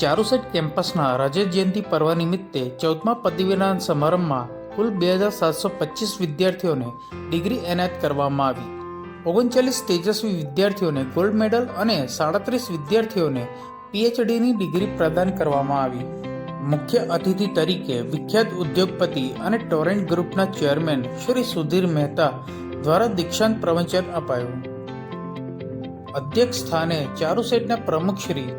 ચારુસેટ કેમ્પસના રજત જયંતિ પર્વ નિમિત્તે ચૌદમા પદવીદાન સમારંભમાં કુલ બે હજાર સાતસો પચીસ વિદ્યાર્થીઓને ડિગ્રી એનાયત કરવામાં આવી. ઓગણચાલીસ તેજસ્વી વિદ્યાર્થીઓને ગોલ્ડ મેડલ અને સાડત્રીસ વિદ્યાર્થીઓને પીએચડીની ડિગ્રી પ્રદાન કરવામાં આવી. મુખ્ય અતિથિ તરીકે વિખ્યાત ઉદ્યોગપતિ અને ટોરેન્ટ ગ્રુપના ચેરમેન શ્રી સુધીર મહેતા દ્વારા દીક્ષાંત પ્રવચન અપાયું. અધ્યક્ષ સ્થાને ચારુસેટના પ્રમુખ શ્રી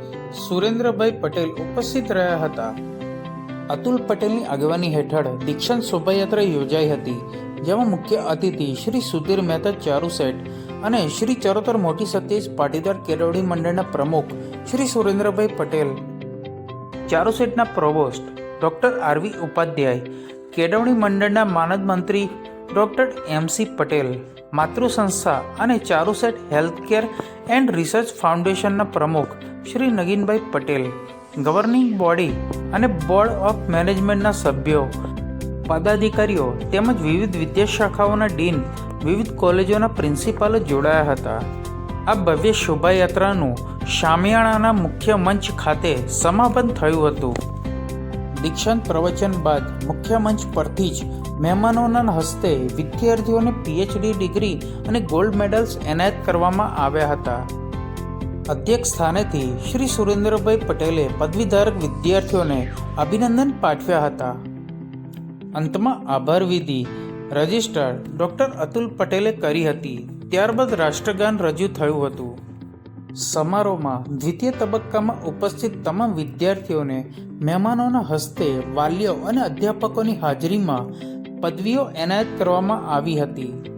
સુરેન્દ્રભાઈ પટેલ ઉપસ્થિત રહ્યા હતા. અતુલ પટેલની આગેવાની હેઠળ દીક્ષાંત શોભાયાત્રા યોજાઈ હતી, જેમાં મુખ્ય અતિથિ શ્રી સુધીર મહેતા ચારુસેટ અને શ્રી ચરોતર મોટી સતીશ પાટીદાર કેળવણી મંડળના પ્રમુખ શ્રી સુરેન્દ્રભાઈ પટેલ. ચારુસેટના પ્રોવોસ્ટ ડોક્ટર આરવી ઉપાધ્યાય, કેળવણી મંડળના માનદ મંત્રી ડોક્ટર એમસી પટેલ માતૃ સંસ્થા અને ચારુસેટ હેલ્થકેર એન્ડ રિસર્ચ ફાઉન્ડેશનના પ્રમુખ શ્રી નગીનભાઈ પટેલ ગવર્નિંગ બોડી અને બોર્ડ ઓફ મેનેજમેન્ટના સભ્યો, પદાધિકારીઓ તેમજ વિવિધ વિદ્યાશાખાઓના ડીન વિવિધ કોલેજોના પ્રિન્સિપાલો જોડાયા હતા. આ ભવ્ય શોભાયાત્રાનું શામિયાણાના મુખ્ય મંચ ખાતે સમાપન થયું હતું. દીક્ષાંત પ્રવચન બાદ મુખ્ય મંચ પરથી જ મહેમાનોના હસ્તે વિદ્યાર્થીઓને પીએચડી ડિગ્રી અને ગોલ્ડ મેડલ્સ એનાયત કરવામાં આવ્યા હતા. અધ્યક્ષ સ્થાનેથી શ્રી સુરેન્દ્રભાઈ પટેલે પદવીધારક વિદ્યાર્થીઓને અભિનંદન પાઠવ્યા હતા. અંતમાં આભાર વિધિ રજિસ્ટ્રાર ડૉક્ટર અતુલ પટેલે કરી હતી. ત્યારબાદ રાષ્ટ્રગાન રજૂ થયું હતું. સમારોહમાં દ્વિતીય તબક્કામાં ઉપસ્થિત તમામ વિદ્યાર્થીઓને મહેમાનોના હસ્તે વાલીઓ અને અધ્યાપકોની હાજરીમાં પદવીઓ એનાયત કરવામાં આવી હતી.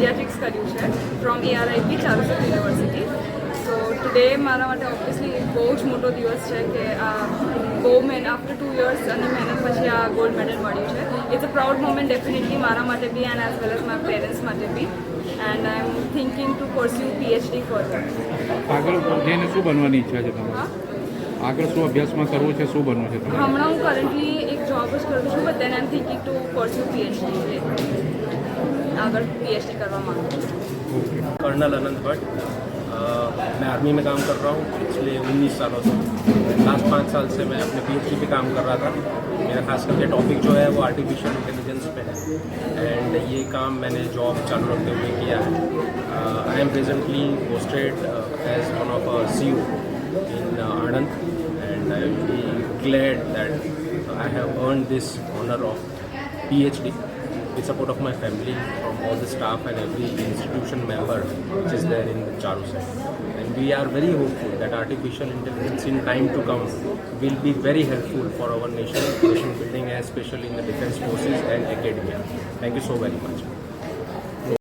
પીડિયાટ્રિક્સ કર્યું છે from ARIP Charusat university so today મારા માટે ઓબ્વિયસલી બહુ જ મોટો દિવસ છે કે આ બહુ મેન આફ્ટર ટુ યર્સ અને મહેનત પછી આ ગોલ્ડ મેડલ મળ્યું છે. It's a proud moment definitely મારા માટે બી એન્ડ એઝ વેલ એઝ મારા પેરેન્ટ્સ માટે બી. And I am thinking to pursue PhD for આગળ જઈને શું બનવાની ઈચ્છા છે તમારી? આગળ શું અભ્યાસમાં કરવું છે શું બનવું છે હમણાં હું કરન્ટલી એક जॉब उस करूँ છું but then I'm thinking P H D अगर PhD करवा मांगू। कर्नल अनंत भट्ट मैं आर्मी में काम कर रहा हूँ पिछले 19 सालों से। लास्ट पाँच साल से मैं अपने पी पे काम कर रहा था। मेरा खास करके टॉपिक जो है वो आर्टिफिशियल इंटेलिजेंस पे है। एंड ये काम मैंने जॉब चालू रखते हुए किया है। I am presently posted as one of C O in Anand and I am glad that I have earned this honor of PhD with support of my family, from all the staff and every institution member which is there in the Charu. And we are very hopeful that artificial intelligence in time to come will be very helpful for our nation, nation building, especially in the defense forces and academia. Thank you so very much.